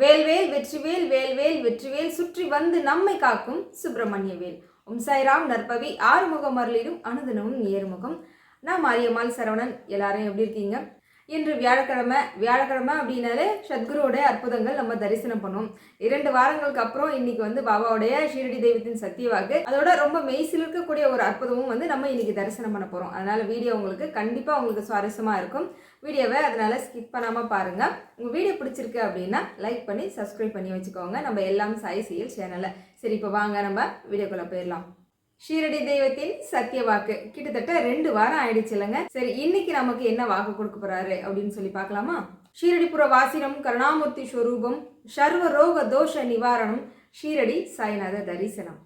வேல்வேல் வெற்றிவேல் வேல்வேல் வெற்றிவேல் சுற்றி வந்து நம்மை காக்கும் சுப்பிரமணிய வேல். ஓம் சாய்ராம் நற்பவி ஆறுமுகம் அருளிடும் அனுதினமும் ஏறுமுகம் நான் மாரியம்மாள் சரவணன் எல்லாரும் எப்படி இருக்கீங்க? இன்று வியாழக்கிழமை வியாழக்கிழமை அப்படின்னாலே சத்குருவோடைய அற்புதங்கள் நம்ம தரிசனம் பண்ணுவோம். இரண்டு வாரங்களுக்கு அப்புறம் இன்னைக்கு வந்து பாபாவுடைய ஷீரடி தெய்வத்தின் சத்தியவாக்கு. அதோட ரொம்ப மெய்சில் இருக்கக்கூடிய ஒரு அற்புதமும் வந்து நம்ம இன்னைக்கு தரிசனம் பண்ண போகிறோம் அதனால வீடியோ உங்களுக்கு கண்டிப்பாக உங்களுக்கு சுவாரஸ்யமாக இருக்கும். வீடியோவை அதனால் ஸ்கிப் பண்ணாமல் பாருங்கள் உங்கள் வீடியோ பிடிச்சிருக்கு அப்படின்னா லைக் பண்ணி சப்ஸ்கிரைப் பண்ணி வச்சுக்கோங்க. நம்ம எல்லாம் சாய் செயல் சேனலை சரி இப்போ வாங்க நம்ம வீடியோக்குள்ளே போயிடலாம். ஷீரடி தெய்வத்தின் சத்திய வாக்கு. கிட்டத்தட்ட ரெண்டு வாரம் ஆயிடுச்சு இல்லைங்க. சரி இன்னைக்கு நமக்கு என்ன வாக்கு கொடுக்க போறாரு அப்படின்னு சொல்லி பார்க்கலாமா? ஷீரடிபுர வாசினம் கருணாமூர்த்தி ஸ்வரூபம் சர்வ ரோக தோஷ நிவாரணம் ஷீரடி சாய்நாத தரிசனம்.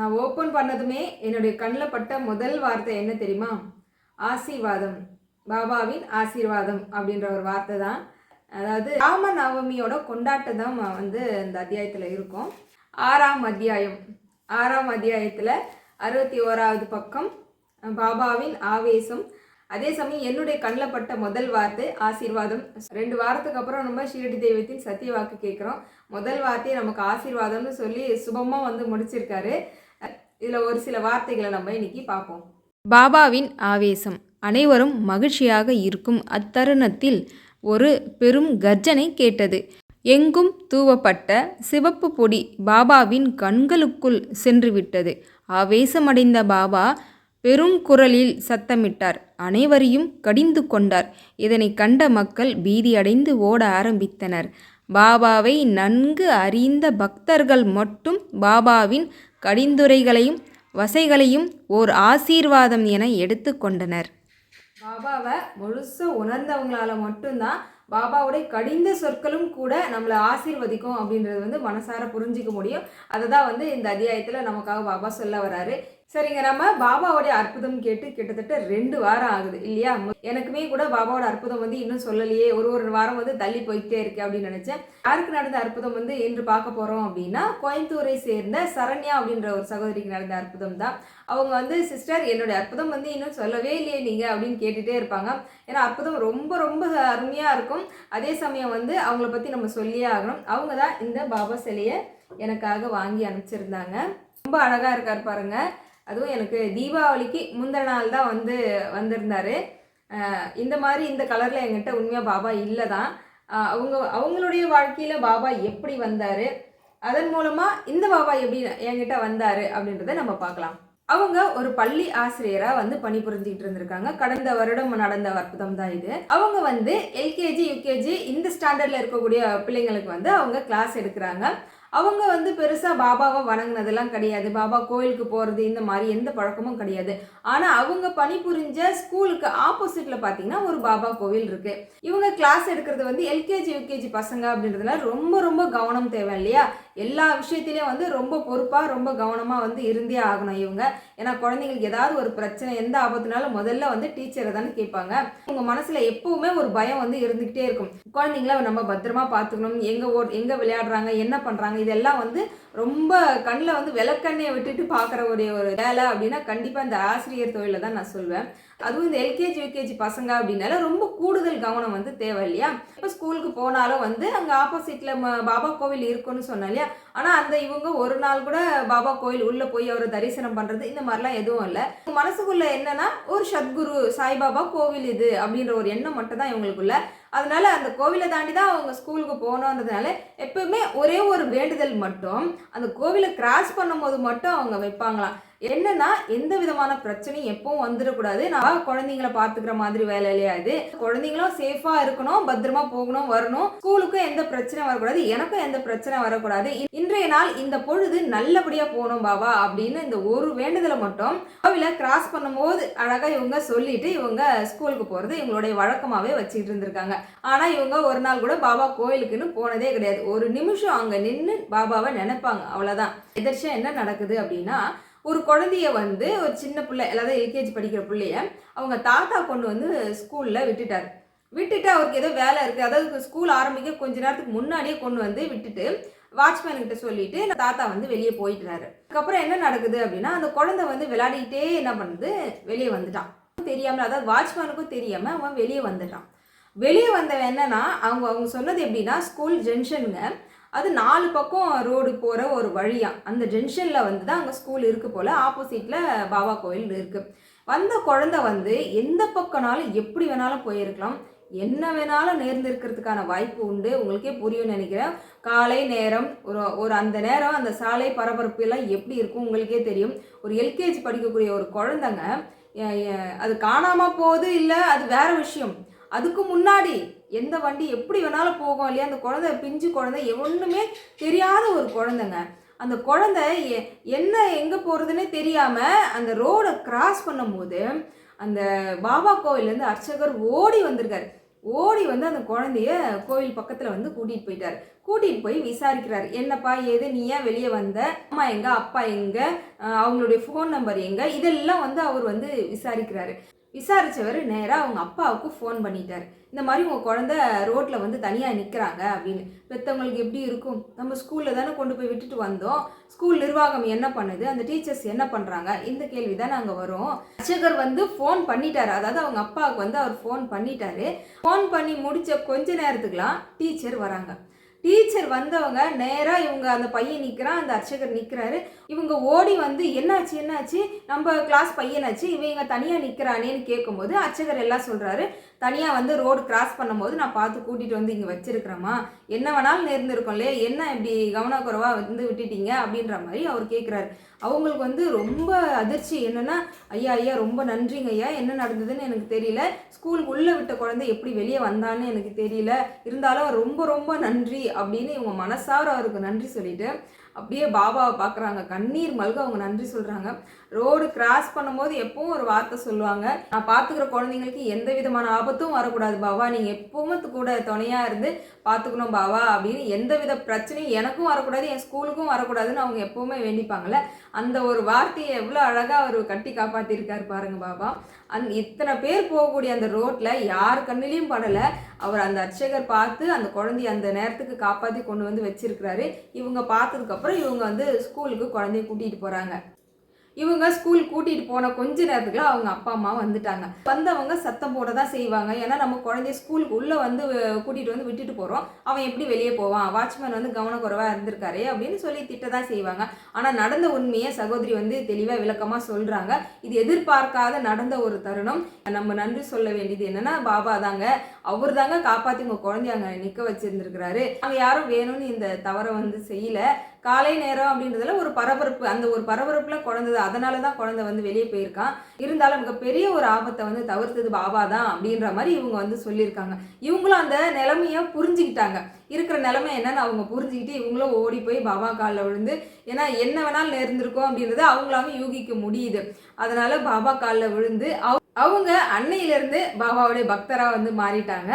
நான் ஓப்பன் பண்ணதுமே என்னுடைய கண்ணில் பட்ட முதல் வார்த்தை என்ன தெரியுமா? ஆசீர்வாதம். பாபாவின் ஆசீர்வாதம் அப்படின்ற ஒரு வார்த்தை தான். அதாவது ராம நவமியோட கொண்டாட்டம் தான் வந்து இந்த அத்தியாயத்தில் இருக்கும். ஆறாம் அத்தியாயம். ஆறாம் அத்தியாயத்தில் அறுபத்தி ஓராவது பக்கம் பாபாவின் ஆவேசம். அதே சமயம் என்னுடைய கண்ணில் பட்ட முதல் வார்த்தை ஆசீர்வாதம். ரெண்டு வாரத்துக்கு அப்புறம் நம்ம ஷீரடி தெய்வத்தின் சத்திய வாக்கு கேட்குறோம். முதல் வார்த்தையை நமக்கு ஆசீர்வாதம்னு சொல்லி சுபமாக வந்து முடிச்சிருக்காரு. இதில் ஒரு சில வார்த்தைகளை நம்ம இன்னைக்கு பார்ப்போம். பாபாவின் ஆவேசம் அனைவரும் மகிழ்ச்சியாக இருக்கும் அத்தருணத்தில் ஒரு பெரும் கர்ஜனை கேட்டது. எங்கும் தூவப்பட்ட சிவப்பு பொடி பாபாவின் கண்களுக்குள் சென்றுவிட்டது. ஆவேசமடைந்த பாபா பெரும் குரலில் சத்தமிட்டார். அனைவரையும் கடிந்து கொண்டார். இதனை கண்ட மக்கள் பீதியடைந்து ஓட ஆரம்பித்தனர். பாபாவை நன்கு அறிந்த பக்தர்கள் மட்டும் பாபாவின் கடிந்துரைகளையும் வசைகளையும் ஓர் ஆசீர்வாதம் என எடுத்துக்கொண்டனர் பாபாவை முழுசாக உணர்ந்தவங்களால மட்டும்தான் பாபாவுடைய கடிந்த சொற்களும் கூட நம்மளை ஆசீர்வதிக்கும் அப்படின்றது வந்து மனசார புரிஞ்சிக்க முடியும். அதை தான் வந்து இந்த அத்தியாயத்தில் நமக்காக பாபா சொல்ல வராரு. சரிங்க நம்ம பாபாவுடைய அற்புதம் கேட்டு கிட்டத்தட்ட ரெண்டு வாரம் ஆகுது இல்லையா? எனக்குமே கூட பாபாவோட அற்புதம் வந்து இன்னும் சொல்லலையே. ஒரு ஒரு வாரம் வந்து தள்ளி போயிட்டே இருக்கு அப்படின்னு நினைச்சேன். யாருக்கு நடந்த அற்புதம் வந்து இன்று பார்க்க போறோம் அப்படின்னா கோயம்புத்தூரை சேர்ந்த சரண்யா அப்படின்ற ஒரு சகோதரிக்கு நடந்த அற்புதம் தான். அவங்க வந்து சிஸ்டர் என்னுடைய அற்புதம் வந்து இன்னும் சொல்லவே இல்லையே நீங்க அப்படின்னு கேட்டுட்டே இருப்பாங்க. ஏன்னா அற்புதம் ரொம்ப ரொம்ப அருமையா இருக்கும். அதே சமயம் வந்து அவங்கள பத்தி நம்ம சொல்லியே ஆகணும். அவங்க தான் இந்த பாபா சிலையை எனக்காக வாங்கி அனுப்பிச்சிருந்தாங்க. ரொம்ப அழகா இருக்கார் பாருங்க. அதுவும் எனக்கு தீபாவளிக்கு முந்தின நாள் தான் வந்து வந்திருந்தார். இந்த மாதிரி இந்த கலரில் எங்கிட்ட உண்மையாக பாபா இல்லை தான் அவங்க அவங்களுடைய வாழ்க்கையில் பாபா எப்படி வந்தார்? அதன் மூலமாக இந்த பாபா எப்படி என்கிட்ட வந்தார் அப்படின்றத நம்ம பார்க்கலாம். அவங்க ஒரு பள்ளி ஆசிரியராக வந்து பணிபுரிஞ்சுக்கிட்டு இருந்திருக்காங்க. கடந்த வருடம் நடந்த அற்புதம் தான் இது. அவங்க வந்து எல்கேஜி யூகேஜி இந்த ஸ்டாண்டர்டில் இருக்கக்கூடிய பிள்ளைங்களுக்கு வந்து அவங்க கிளாஸ் எடுக்கிறாங்க. அவங்க வந்து பெருசாக பாபாவை வணங்கினதெல்லாம் கிடையாது. பாபா கோயிலுக்கு போகிறது இந்த மாதிரி எந்த பழக்கமும் கிடையாது. ஆனால் அவங்க பணிபுரிஞ்ச ஸ்கூலுக்கு ஆப்போசிட்டில் பார்த்தீங்கன்னா ஒரு பாபா கோவில் இருக்குது இவங்க கிளாஸ் எடுக்கிறது வந்து எல்கேஜி யூகேஜி பசங்க அப்படின்றதுல ரொம்ப ரொம்ப கவனம் தேவை இல்லையா? எல்லா விஷயத்திலையும் வந்து ரொம்ப பொறுப்பாக ரொம்ப கவனமாக வந்து இருந்தே ஆகணும் இவங்க. ஏன்னா குழந்தைங்களுக்கு ஏதாவது ஒரு பிரச்சனை எந்த ஆபத்துனாலும் முதல்ல வந்து டீச்சரை தானே கேட்பாங்க. உங்கள் மனசில் எப்பவுமே ஒரு பயம் வந்து இருந்துக்கிட்டே இருக்கும். குழந்தைங்கள நம்ம பத்திரமா பார்த்துக்கணும் எங்கே ஓ எங்கே விளையாடுறாங்க என்ன பண்ணுறாங்க இதெல்லாம் வந்து ரொம்ப கண்ணில் வந்து விளக்கண்ணையை விட்டுட்டு பார்க்குற ஒரு ஒரு வேலை அப்படின்னா கண்டிப்பாக இந்த ஆசிரியர் தொழிலை தான் நான் சொல்வேன். அதுவும் இந்த எல்கேஜி யூகேஜி பசங்க அப்படின்னால ரொம்ப கூடுதல் கவனம் வந்து தேவை இல்லையா? இப்போ ஸ்கூலுக்கு போனாலும் வந்து அங்கே ஆப்போசிட்டில் பாபா கோவில் இருக்குன்னு சொன்னேன் இல்லையா? ஆனால் அந்த இவங்க ஒரு நாள் கூட பாபா கோவில் உள்ளே போய் அவரை தரிசனம் பண்ணுறது இந்த மாதிரிலாம் எதுவும் இல்லை. மனசுக்குள்ளே என்னன்னா ஒரு சத்குரு சாய்பாபா கோவில் இது அப்படின்ற ஒரு எண்ணம் மட்டும் தான் இவங்களுக்குள்ள. அதனால அந்த கோவிலை தாண்டி தான் அவங்க ஸ்கூலுக்கு போகணுன்றதுனால எப்பவுமே ஒரே ஒரு வேண்டுதல் மட்டும். அந்த கோவிலை கிராஸ் பண்ணும்போது மட்டும் அவங்க வைப்பாங்களாம். என்னன்னா எந்த விதமான பிரச்சனையும் எப்பவும் வந்துடக்கூடாது. நான் குழந்தைங்களை பாத்துக்கிற மாதிரி வேலை இல்லையா இது குழந்தைங்களும் சேஃபா இருக்கணும் பத்திரமா போகணும் வரணும். ஸ்கூலுக்கும் எந்த பிரச்சனை வரக்கூடாது. எனக்கும் எந்த பிரச்சனை வரக்கூடாது. இன்றைய நாள் இந்த பொழுது நல்லபடியா போகணும் பாபா அப்படின்னு இந்த ஒரு வேண்டுதலை மட்டும் கோவில கிராஸ் பண்ணும்போது அழகா இவங்க சொல்லிட்டு இவங்க ஸ்கூலுக்கு போறது இவங்களுடைய வழக்கமாவே வச்சுட்டு இருந்திருக்காங்க. ஆனா இவங்க ஒரு நாள் கூட பாபா கோயிலுக்குன்னு போனதே கிடையாது. ஒரு நிமிஷம் அங்க நின்று பாபாவை நினைப்பாங்க. அவ்வளவுதான். எதிர்ச்சியா என்ன நடக்குது அப்படின்னா ஒரு குழந்தைய வந்து ஒரு சின்ன பிள்ளை அதாவது எல்கேஜி படிக்கிற பிள்ளைய அவங்க தாத்தா கொண்டு வந்து ஸ்கூலில் விட்டுட்டார். விட்டுட்டு அவருக்கு ஏதோ வேலை இருக்குது அதாவது ஸ்கூல் ஆரம்பிக்க கொஞ்ச நேரத்துக்கு முன்னாடியே கொண்டு வந்து விட்டுட்டு வாட்ச்மேன் கிட்ட சொல்லிட்டு நான் தாத்தா வந்து வெளியே போயிட்டுறாரு. அதுக்கப்புறம் என்ன நடக்குது அப்படின்னா அந்த குழந்தை வந்து விளையாடிட்டே என்ன பண்ணுது? வெளியே வந்துட்டான். தெரியாமல் அதாவது வாட்ச்மேனுக்கும் தெரியாமல் அவன் வெளியே வந்துட்டான். வெளியே வந்தவன் என்னன்னா அவங்க அவங்க சொன்னது எப்படின்னா ஸ்கூல் ஜங்ஷனுங்க அது நாலு பக்கம் ரோடு போகிற ஒரு வழியாக அந்த ஜங்ஷனில் வந்து தான் அங்கே ஸ்கூல் இருக்குது போல். ஆப்போசிட்டில் பாபா கோயில் இருக்குது வந்த குழந்தை வந்து எந்த பக்கம்னாலும் எப்படி வேணாலும் போயிருக்கலாம். என்ன வேணாலும் நேர்ந்திருக்கிறதுக்கான வாய்ப்பு உண்டு. உங்களுக்கே புரியும்னு நினைக்கிறேன். காலை நேரம் ஒரு ஒரு அந்த நேரம் அந்த சாலை பரபரப்பு எல்லாம் எப்படி இருக்கும் உங்களுக்கே தெரியும். ஒரு எல்கேஜி படிக்கக்கூடிய ஒரு குழந்தைங்க அது காணாமல் போகுது இல்லை அது வேற விஷயம். அதுக்கு முன்னாடி எந்த வண்டி எப்படி வேணாலும் போகும் இல்லையா? அந்த குழந்தை பிஞ்சு குழந்தை ஒன்றுமே தெரியாத ஒரு குழந்தைங்க. அந்த குழந்தை எ- என்ன எங்கே போகிறதுனே தெரியாமல் அந்த ரோடை கிராஸ் பண்ணும்போது அந்த பாபா கோவிலேருந்து அர்ச்சகர் ஓடி வந்திருக்கார். ஓடி வந்து அந்த குழந்தைய கோவில் பக்கத்தில் வந்து கூட்டிகிட்டு போயிட்டார். கூட்டிகிட்டு போய் விசாரிக்கிறார். என்னப்பா ஏது நீ ஏன் வெளியே வந்த? அம்மா எங்கே அப்பா எங்கே? அவங்களுடைய ஃபோன் நம்பர் எங்கே? இதெல்லாம் வந்து அவர் வந்து விசாரிக்கிறாரு. விசாரித்தவர் நேராக அவங்க அப்பாவுக்கு ஃபோன் பண்ணிட்டார். இந்த மாதிரி உங்கள் குழந்த ரோட்டில் வந்து தனியாக நிற்கிறாங்க அப்படின்னு. பெற்றவங்களுக்கு எப்படி இருக்கும்? நம்ம ஸ்கூலில் தானே கொண்டு போய் விட்டுட்டு வந்தோம். ஸ்கூல் நிர்வாகம் என்ன பண்ணுது? அந்த டீச்சர்ஸ் என்ன பண்ணுறாங்க இந்த கேள்வி தான் நாங்கள் வரோம். அர்ச்சகர் வந்து ஃபோன் பண்ணிட்டாரு. அதாவது அவங்க அப்பாவுக்கு வந்து அவர் ஃபோன் பண்ணிட்டாரு. ஃபோன் பண்ணி முடித்த கொஞ்ச நேரத்துக்குலாம் டீச்சர் வராங்க. டீச்சர் வந்தவங்க நேராக இவங்க அந்த பையன் நிற்கிறான் அந்த அர்ச்சகர் நிற்கிறாரு இவங்க ஓடி வந்து என்னாச்சு என்னாச்சு? நம்ம கிளாஸ் பையனாச்சு இவங்க தனியாக நிற்கிறானேன்னு கேட்கும்போது அர்ச்சகர் எல்லாம் சொல்கிறாரு தனியாக வந்து ரோடு கிராஸ் பண்ணும்போது நான் பார்த்து கூட்டிகிட்டு வந்து இங்கே வச்சிருக்கிறேம்மா. என்ன வேணாலும் நேர்ந்துருக்கோம் இல்லையா? என்ன இப்படி கவனக்குறைவாக வந்து விட்டுட்டீங்க அப்படின்ற மாதிரி அவர் கேட்குறாரு அவங்களுக்கு வந்து ரொம்ப அதிர்ச்சி. என்னென்னா ஐயா ஐயா ரொம்ப நன்றிங்க ஐயா. என்ன நடந்ததுன்னு எனக்கு தெரியல. ஸ்கூலுக்கு உள்ளே விட்ட குழந்தை எப்படி வெளியே வந்தான்னு எனக்கு தெரியல. இருந்தாலும் ரொம்ப ரொம்ப நன்றி அப்படின்னு இவங்க மனசார அவருக்கு நன்றி சொல்லிட்டு அப்படியே பாபாவை பார்க்குறாங்க கண்ணீர் மல்க அவங்க நன்றி சொல்கிறாங்க ரோடு கிராஸ் பண்ணும்போது எப்பவும் ஒரு வார்த்தை சொல்லுவாங்க. நான் பார்த்துக்கிற குழந்தைங்களுக்கு எந்த விதமான ஆபத்தும் வரக்கூடாது. பாவா நீங்கள் எப்பவும் கூட துணையாக இருந்து பார்த்துக்கணும் பாவா அப்படின்னு எந்த வித பிரச்சனையும் எனக்கும் வரக்கூடாது என் ஸ்கூலுக்கும் வரக்கூடாதுன்னு அவங்க எப்பவுமே வேண்டிப்பாங்கல்ல. அந்த ஒரு வார்த்தையை எவ்வளோ அழகாக அவர் கட்டி காப்பாற்றிருக்காரு பாருங்க பாபா. அந் இத்தனை பேர் போகக்கூடிய அந்த ரோட்டில் யார் கண்ணிலையும் படலை. அவர் அந்த அர்ச்சகர் பார்த்து அந்த குழந்தைய அந்த நேரத்துக்கு காப்பாற்றி கொண்டு வந்து வச்சிருக்கிறாரு. இவங்க பார்த்ததுக்கப்புறம் இவங்க வந்து ஸ்கூலுக்கு குழந்தைய கூட்டிகிட்டு போகிறாங்க இவங்க ஸ்கூல் கூட்டிட்டு போன கொஞ்ச நேரத்துக்குள்ள அவங்க அப்பா அம்மா வந்துட்டாங்க. வந்தவங்க சத்தம் போட தான் செய்வாங்க. ஏன்னா நம்ம குழந்தைய ஸ்கூலுக்கு உள்ள வந்து கூட்டிகிட்டு கூட்டிட்டு வந்து விட்டுட்டு போறோம். அவன் எப்படி வெளியே போவான்? வாட்ச்மேன் வந்து கவனக்குறைவா இருந்திருக்காரு அப்படின்னு சொல்லி திட்ட தான் செய்வாங்க. ஆனா நடந்த உண்மையை சகோதரி வந்து தெளிவா விளக்கமா சொல்றாங்க. இது எதிர்பார்க்காத நடந்த ஒரு தருணம். நம்ம நன்றி சொல்ல வேண்டியது என்னன்னா பாபா தாங்க. அவர் தாங்க காப்பாத்தி உங்க குழந்தைய அங்க நிக்க வச்சிருந்திருக்கிறாரு. அவங்க யாரும் வேணும்னு இந்த தவறை வந்து செய்யல. காலை நேரம் அப்படின்றதுல ஒரு பரபரப்பு அந்த ஒரு பரபரப்பில் குழந்தை அதனால தான் குழந்தை வந்து வெளியே போயிருக்கான் இருந்தாலும் மிகப்பெரிய ஒரு ஆபத்தை வந்து தவிர்த்தது பாபா தான் அப்படின்ற மாதிரி இவங்க வந்து சொல்லியிருக்காங்க. இவங்களும் அந்த நிலைமைய புரிஞ்சுக்கிட்டாங்க. இருக்கிற நிலைமை என்னன்னு அவங்க புரிஞ்சுக்கிட்டு இவங்களும் ஓடி போய் பாபா காலில் விழுந்து ஏன்னா என்ன வேணாலும் நேர்ந்திருக்கோம் அப்படின்றத அவங்களாவே யூகிக்க முடியுது. அதனால பாபா காலில் விழுந்து அவ- அவங்க அன்னையிலிருந்து பாபாவுடைய பக்தராக வந்து மாறிட்டாங்க.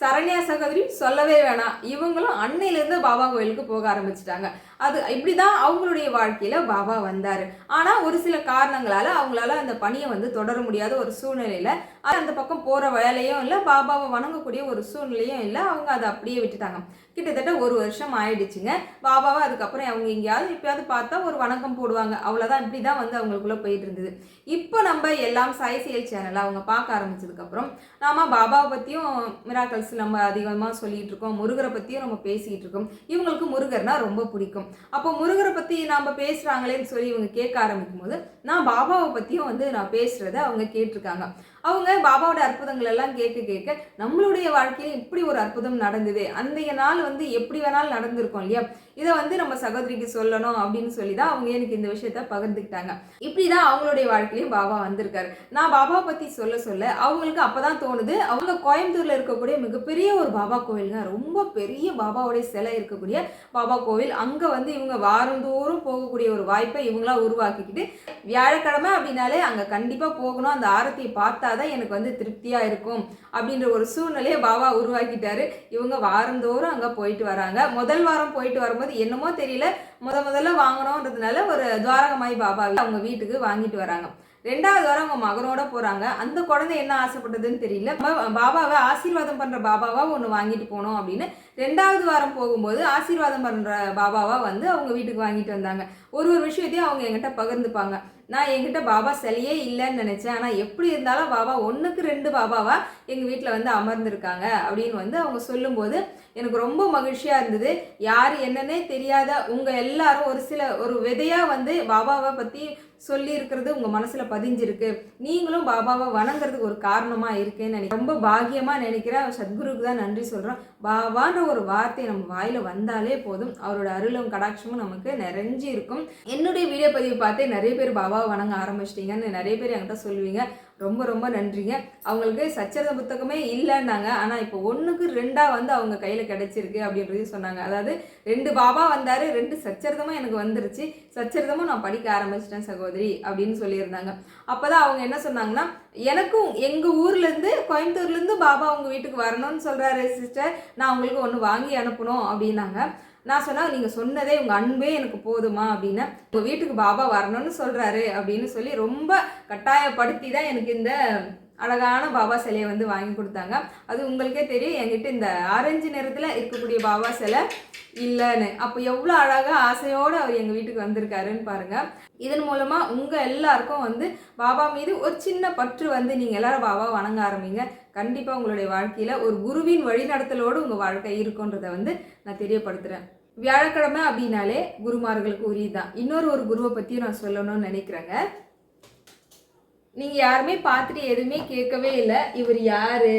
சரண்யா சகோதரி சொல்லவே வேணாம். இவங்களும் அன்னையிலேருந்து பாபா கோயிலுக்கு போக ஆரம்பிச்சிட்டாங்க. அது இப்படி தான் அவங்களுடைய வாழ்க்கையில் பாபா வந்தார். ஆனால் ஒரு சில காரணங்களால் அவங்களால அந்த பணியை வந்து தொடர முடியாத ஒரு சூழ்நிலையில் அது அந்த பக்கம் போகிற வேலையும் இல்லை பாபாவை வணங்கக்கூடிய ஒரு சூழ்நிலையும் இல்லை அவங்க அதை அப்படியே விட்டுட்டாங்க. கிட்டத்தட்ட ஒரு வருஷம் ஆயிடுச்சுங்க. பாபாவை அதுக்கப்புறம் அவங்க எங்கேயாவது எப்பயாவது பார்த்தா ஒரு வணக்கம் போடுவாங்க. அவ்வளோதான் இப்படி தான் வந்து அவங்களுக்குள்ள போயிட்டு இருந்தது இப்போ நம்ம எல்லாம் சாய் செயல் சேனலில் அவங்க பார்க்க ஆரம்பிச்சதுக்கப்புறம் நாம பாபாவை பற்றியும் மிராக்கல்ஸ் நம்ம அதிகமாக சொல்லிட்டு இருக்கோம். முருகரை பற்றியும் நம்ம பேசிக்கிட்டு இருக்கோம். இவங்களுக்கு முருகர்னா ரொம்ப பிடிக்கும். அப்போ முருகரை பற்றி நாம் பேசுகிறாங்களேன்னு சொல்லி இவங்க கேட்க ஆரம்பிக்கும் போது நான் பாபாவை பற்றியும் வந்து நான் பேசுகிறத அவங்க கேட்டிருக்காங்க. அவங்க பாபாவோட அற்புதங்கள் எல்லாம் கேட்க கேட்க நம்மளுடைய வாழ்க்கையில் இப்படி ஒரு அற்புதம் நடந்தது. அந்தைய நாள் வந்து எப்படி வேணாலும் நடந்திருக்கும் இல்லையா? இதை வந்து நம்ம சகோதரிக்கு சொல்லணும் அப்படின்னு சொல்லி தான் அவங்க எனக்கு இந்த விஷயத்த பகிர்ந்துக்கிட்டாங்க. இப்படி தான் அவங்களுடைய வாழ்க்கையிலையும் பாபா வந்திருக்காரு. நான் பாபா பற்றி சொல்ல சொல்ல அவங்களுக்கு அப்பதான் தோணுது. அவங்க கோயம்புத்தூர்ல இருக்கக்கூடிய மிகப்பெரிய ஒரு பாபா கோயிலுங்க ரொம்ப பெரிய பாபாவுடைய சிலை இருக்கக்கூடிய பாபா கோவில். அங்க வந்து இவங்க வாரந்தோறும் போகக்கூடிய ஒரு வாய்ப்பை இவங்களா உருவாக்கிக்கிட்டு வியாழக்கிழமை அப்படின்னாலே அங்க கண்டிப்பா போகணும். அந்த ஆரத்தியை பார்த்தாதான் எனக்கு வந்து திருப்தியா இருக்கும் அப்படின்ற ஒரு சூழ்நிலையை பாபா உருவாக்கிட்டாரு. இவங்க வாரந்தோறும் அங்க போயிட்டு வராங்க. முதல் வாரம் போயிட்டு வரும்போது என்னமோ தெரியல முத முதல்ல வாங்கணுன்றதுனால ஒரு துவாரகமாய் பாபாவை அவங்க வீட்டுக்கு வாங்கிட்டு வராங்க. ரெண்டாவது வாரம் அவங்க மகனோட போறாங்க. அந்த குழந்தை என்ன ஆசைப்பட்டதுன்னு தெரியல. பாபாவை ஆசீர்வாதம் பண்ற பாபாவா ஒன்று வாங்கிட்டு போனோம் அப்படின்னு ரெண்டாவது வாரம் போகும்போது ஆசீர்வாதம் பண்ற பாபாவா வந்து அவங்க வீட்டுக்கு வாங்கிட்டு வந்தாங்க. ஒரு ஒரு விஷயத்தையும் அவங்க என்கிட்ட பகிர்ந்துப்பாங்க. நான் என்கிட்ட பாபா சிலையே இல்லைன்னு நினைச்சேன். ஆனால் எப்படி இருந்தாலும் பாபா ஒன்றுக்கு ரெண்டு பாபாவா எங்கள் வீட்டில் வந்து அமர்ந்திருக்காங்க அப்படின்னு வந்து அவங்க சொல்லும்போது எனக்கு ரொம்ப மகிழ்ச்சியாக இருந்தது. யார் என்னன்னே தெரியாத உங்கள் எல்லாரும் ஒரு சில ஒரு விதையாக வந்து பாபாவை பற்றி சொல்லியிருக்கிறது உங்கள் மனசில் பதிஞ்சிருக்கு. நீங்களும் பாபாவை வணங்குறதுக்கு ஒரு காரணமாக இருக்குன்னு நினைக்கிறேன். ரொம்ப பாகியமாக நினைக்கிறேன். சத்குருக்கு தான் நன்றி சொல்கிறோம் பாபான்ற ஒரு வார்த்தை நம்ம வாயில் வந்தாலே போதும். அவரோட அருளும் கடாட்சமும் நமக்கு நிறைஞ்சு இருக்கும் என்னுடைய வீடியோ பதிவு பார்த்து நிறைய பேர் பாபாவை வணங்க ஆரம்பிச்சிட்டீங்கன்னு நிறைய பேர் என்கிட்ட சொல்லுவீங்க. ரொம்ப ரொம்ப நன்றிங்க. அவங்களுக்கு சச்சரத புத்தகமே இல்லைன்னாங்க. ஆனால் இப்போ ஒன்றுக்கு ரெண்டாக வந்து அவங்க கையில் கிடச்சிருக்கு அப்படின்றது சொன்னாங்க. அதாவது ரெண்டு பாபா வந்தார் ரெண்டு சச்சரிதமும் எனக்கு வந்துருச்சு. சச்சரிதமும் நான் படிக்க ஆரம்பிச்சிட்டேன் சகோதரி அப்படின்னு சொல்லியிருந்தாங்க. அப்போ தான் அவங்க என்ன சொன்னாங்கன்னா எனக்கும் எங்கள் ஊர்லேருந்து கோயம்புத்தூர்லேருந்து பாபா உங்கள் வீட்டுக்கு வரணும்னு சொல்கிறாரு சிஸ்டர். நான் உங்களுக்கு ஒன்று வாங்கி அனுப்பணும் அப்படின்னாங்க. நான் சொன்னால் நீங்கள் சொன்னதே உங்கள் அன்பே எனக்கு போதுமா அப்படின்னா உங்கள் வீட்டுக்கு பாபா வரணும்னு சொல்கிறாரு அப்படின்னு சொல்லி ரொம்ப கட்டாயப்படுத்தி தான் எனக்கு இந்த அழகான பாபா சிலையை வந்து வாங்கி கொடுத்தாங்க. அது உங்களுக்கே தெரியும் என்கிட்ட இந்த ஆரஞ்சு நிறத்தில் இருக்கக்கூடிய பாபா சிலை இல்லைன்னு. அப்போ எவ்வளோ அழகாக ஆசையோடு அவர் எங்கள் வீட்டுக்கு வந்திருக்காருன்னு பாருங்கள் இதன் மூலமாக உங்கள் எல்லாருக்கும் வந்து பாபா மீது ஒரு சின்ன பற்று வந்து நீங்கள் எல்லாரும் பாபா வணங்க ஆரம்பிங்க. கண்டிப்பாக உங்களுடைய வாழ்க்கையில் ஒரு குருவின் வழிநடத்தலோடு உங்கள் வாழ்க்கை இருக்குன்றதை வந்து நான் தெரியப்படுத்துகிறேன் வியாழக்கிழமை அப்படின்னாலே குருமார்களுக்கு உரியதுதான் இன்னொரு ஒரு குருவை பற்றியும் நான் சொல்லணும்னு நினைக்கிறேங்க. நீங்கள் யாருமே பார்த்துட்டு எதுவுமே கேட்கவே இல்லை. இவர் யாரு?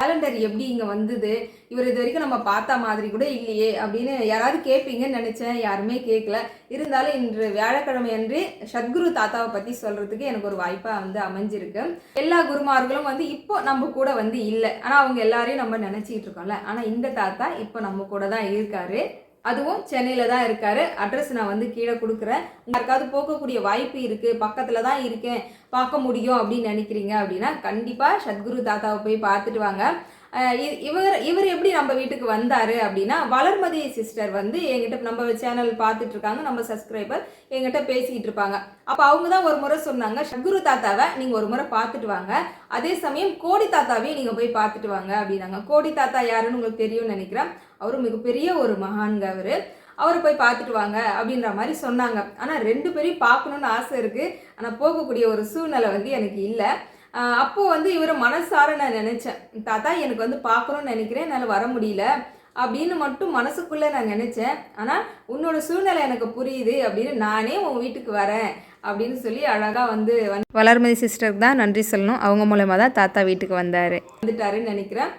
கேலண்டர் எப்படி இங்கே வந்தது? இவர் இது வரைக்கும் நம்ம பார்த்த மாதிரி கூட இல்லையே அப்படின்னு யாராவது கேட்பீங்கன்னு நினச்சேன். யாருமே கேட்கல. இருந்தாலும் இன்று வியாழக்கிழமை அன்று சத்குரு தாத்தாவை பற்றி சொல்கிறதுக்கு எனக்கு ஒரு வாய்ப்பாக வந்து அமைஞ்சிருக்கு. எல்லா குருமார்களும் வந்து இப்போ நம்ம கூட வந்து இல்லை. ஆனால் அவங்க எல்லாரையும் நம்ம நினச்சிக்கிட்டு இருக்கோம்ல. ஆனால் இந்த தாத்தா இப்போ நம்ம கூட தான் இருக்காரு. அதுவும் சென்னையில் தான் இருக்காரு. அட்ரஸ் நான் வந்து கீழே கொடுக்குறேன். யாருக்காவது போகக்கூடிய வாய்ப்பு இருக்குது பக்கத்தில் தான் இருக்கேன் பார்க்க முடியும் அப்படின்னு நினைக்கிறீங்க அப்படின்னா கண்டிப்பாக சத்குரு தாத்தாவை போய் பார்த்துட்டு வாங்க. இவர் இவர் எப்படி நம்ம வீட்டுக்கு வந்தார் அப்படின்னா வளர்மதி சிஸ்டர் வந்து என்கிட்ட நம்ம சேனல் பார்த்துட்டு இருக்காங்க நம்ம சப்ஸ்கிரைபர் என்கிட்ட பேசிக்கிட்டு இருப்பாங்க அப்போ அவங்க தான் ஒரு முறை சொன்னாங்க சத்குரு தாத்தாவை நீங்கள் ஒரு முறை பார்த்துட்டு வாங்க. அதே சமயம் கோடி தாத்தாவையும் நீங்கள் போய் பார்த்துட்டு வாங்க அப்படின்னாங்க. கோடி தாத்தா யாருன்னு உங்களுக்கு தெரியும்னு நினைக்கிறேன். அவரும் மிகப்பெரிய ஒரு மகான்க அவர். அவரை போய் பார்த்துட்டு வாங்க அப்படின்ற மாதிரி சொன்னாங்க. ஆனால் ரெண்டு பேரையும் பார்க்கணுன்னு ஆசை இருக்குது ஆனால் போகக்கூடிய ஒரு சூழ்நிலை வந்து எனக்கு இல்லை. ஆஹ் அப்போ வந்து இவரை மனசார நான் நினைச்சேன். தாத்தா எனக்கு வந்து பார்க்கணும்னு நினைக்கிறேன் என்னால் வர முடியல அப்படின்னு மட்டும் மனசுக்குள்ளே நான் நினச்சேன். ஆனால் உன்னோட சூழ்நிலை எனக்கு புரியுது அப்படின்னு நானே உன் வீட்டுக்கு வரேன் அப்படின்னு சொல்லி அழகாக வந்து வந்து வளர்மதி சிஸ்டருக்கு தான் நன்றி சொல்லணும். அவங்க மூலமாக தான் தாத்தா வீட்டுக்கு வந்தார். வந்துட்டாருன்னு நினைக்கிறேன்.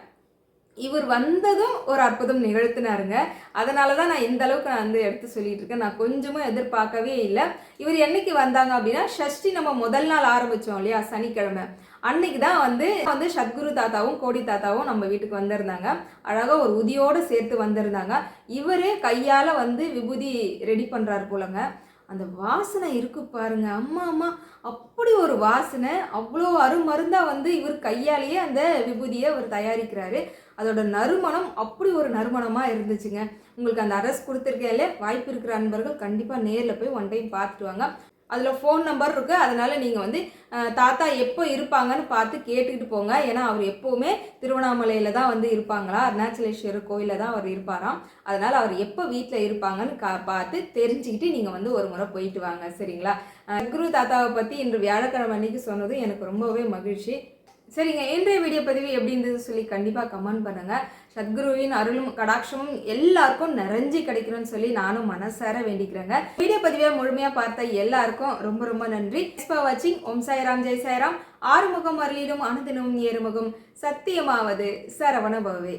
இவர் வந்ததும் ஒரு அற்புதம் நிகழ்த்தினாருங்க. அதனால தான் நான் இந்த அளவுக்கு நான் வந்து எடுத்து சொல்லிட்டு இருக்கேன். நான் கொஞ்சமும் எதிர்பார்க்கவே இல்லை. இவர் என்னைக்கு வந்தாங்க அப்படின்னா ஷஷ்டி நம்ம முதல் நாள் ஆரம்பித்தோம் இல்லையா? சனிக்கிழமை. அன்னைக்கு தான் வந்து வந்து சத்குரு தாத்தாவும் கோடி தாத்தாவும் நம்ம வீட்டுக்கு வந்திருந்தாங்க. அழகாக ஒரு உதியோடு சேர்த்து வந்திருந்தாங்க. இவரே கையால் வந்து விபூதி ரெடி பண்ணுறாரு போலங்க. அந்த வாசனை இருக்கு பாருங்க. அம்மா அம்மா அப்படி ஒரு வாசனை. அவ்வளோ அருமருந்தாக வந்து இவர் கையாலேயே அந்த விபூதியை அவர் தயாரிக்கிறாரு. அதோட நறுமணம் அப்படி ஒரு நறுமணமாக இருந்துச்சுங்க. உங்களுக்கு அந்த அரசு கொடுத்துருக்கையிலே வாய்ப்பு இருக்கிற அன்பர்கள் கண்டிப்பாக நேரில் போய் ஒன் டைம் பார்த்துட்டு வாங்க. அதில் ஃபோன் நம்பர் இருக்குது அதனால நீங்கள் வந்து தாத்தா எப்போ இருப்பாங்கன்னு பார்த்து கேட்டுக்கிட்டு போங்க. ஏன்னா அவர் எப்போவுமே திருவண்ணாமலையில் தான் வந்து இருப்பாங்களா? அருணாச்சலேஸ்வரர் கோயிலில் தான் அவர் இருப்பாராம். அதனால் அவர் எப்போ வீட்டில் இருப்பாங்கன்னு கா பார்த்து தெரிஞ்சுக்கிட்டு நீங்கள் வந்து ஒரு முறை போயிட்டு வாங்க. சரிங்களா? குரு தாத்தாவை பற்றி இன்று வியாழக்கிழமை அன்னைக்கு சொன்னதும் எனக்கு ரொம்பவே மகிழ்ச்சி. சரிங்க இன்றைய வீடியோ பதிவு எப்படி இருந்தது சொல்லி கண்டிப்பாக கமெண்ட் பண்ணுங்கள் சத்குருவின் அருளும் கடாட்சமும் எல்லாருக்கும் நிறைஞ்சு கிடைக்கணும்னு சொல்லி நானும் மனசார வேண்டிக்கிறேங்க. வீடியோ பதிவை முழுமையாக பார்த்த எல்லாருக்கும் ரொம்ப ரொம்ப நன்றி. ஃபார் வாட்சிங் ஓம் சாய்ராம் ஜெய் சாய்ராம். ஆறுமுகம் அருளிடும் அனுதினமும் ஏறுமுகம். சத்தியமாவது சரவண பவே